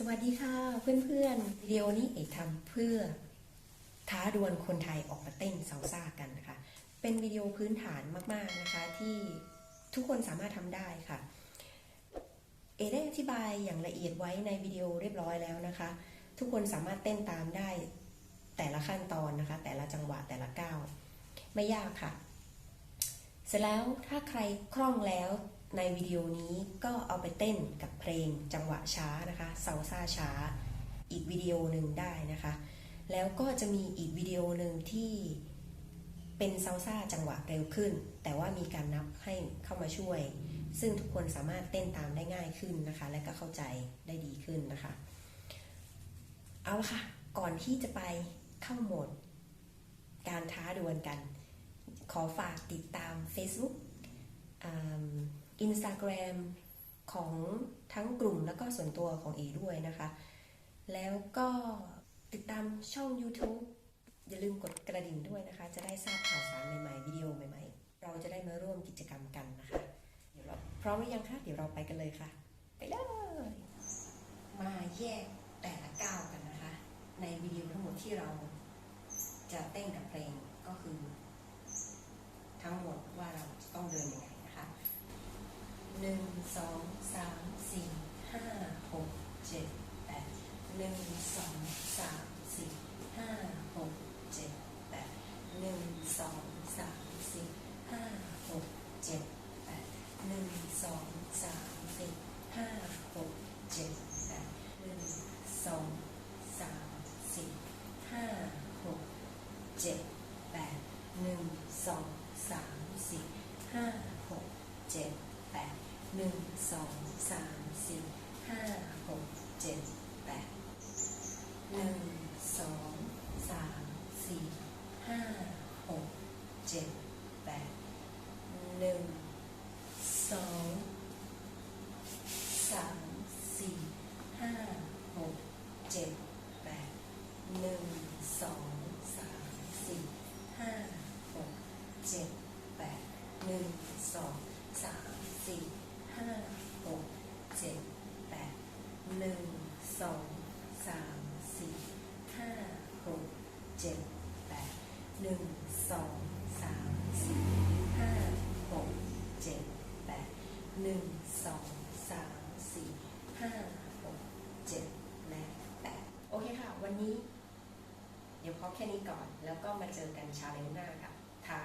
สวัสดีค่ะเพื่อนๆวิดีโอนี้เอกทำเพื่อท้าดวลคนไทยออกมาเต้นซาลซ่ากันนะคะ เป็นวิดีโอพื้นฐานมากๆนะคะที่ทุกคนสามารถทำได้ค่ะ เอได้อธิบายอย่างละเอียดไว้ในวิดีโอเรียบร้อยแล้วนะคะ ทุกคนสามารถเต้นตามได้แต่ละขั้นตอนนะคะ แต่ละจังหวะแต่ละก้าวไม่ยากค่ะ เสร็จแล้วถ้าใครคล่องแล้ว ในวิดีโอนี้ก็เอาไปเต้นกับเพลงจังหวะช้านะคะเซาซ่าช้า อีกวิดีโอหนึ่งได้นะคะ แล้วก็จะมีอีกวิดีโอหนึ่งที่เป็นเซาซ่าจังหวะเร็วขึ้น แต่ว่ามีการนับให้เข้ามาช่วย ซึ่งทุกคนสามารถเต้นตามได้ง่ายขึ้นนะคะ และก็เข้าใจได้ดีขึ้นนะคะ เอาละค่ะ ก่อนที่จะไปเข้าโหมด การท้าดวลกัน ขอฝากติดตาม Facebook อินสตาแกรมของทั้งกลุ่มแล้วก็ส่วนตัวของเอด้วยนะคะ แล้วก็ติดตามช่อง YouTube อย่าลืมกดกระดิ่งด้วยนะคะ จะได้ทราบข่าวสารใหม่ๆ วิดีโอใหม่ๆ เราจะได้มาร่วมกิจกรรมกันนะคะเดี๋ยวเราพร้อมหรือยังคะเดี๋ยวเราไปกันเลยค่ะ ไปเลย มาแยกแต่ละก้าวกันนะคะ ในวิดีโอทั้งหมดที่เราจะเต้นกับเพลงก็คือ ทั้งหมดว่าเราจะต้องเดินยังไงนะคะหนึ่ง สองสามสี่ห้าหกเจ็ดแปดหนึ่งสองสามสี่ห้าหกเจ็ดแปดหนึ่งสองสามสี่ห้าหกเจ็ดแปดหนึ่งสองสามสี่ห้าหกเจ็ดแปดหนึ่งสองสามสี่ห้าหกเจ็ดแปดหนึ่งสองสามสี่ห้าหกเจ็ดแปด หนึ่งสองสามสี่ห้าหกเจ็ดแปดหนึ่งสองสามสี่ห้าหกเจ็ดแปดหนึ่งสองสามสี่ห้าหกเจ็ดแปดหนึ่งสองสามสี่ห้าหกเจ็ดแปดหนึ่งสองสามสี่ห้าหกเจ็ดแปดหนึ่ง สองสามสี่ห้าหกเจ็ดแปดหนึ่งสองสามสี่ห้าหกเจ็ดแปดหนึ่งสองสามสี่ห้าหกเจ็ดและแปดโอเคค่ะ วันนี้ เดี๋ยวพอแค่นี้ก่อน แล้วก็มาเจอกันชาเลนจ์หน้ากับท้า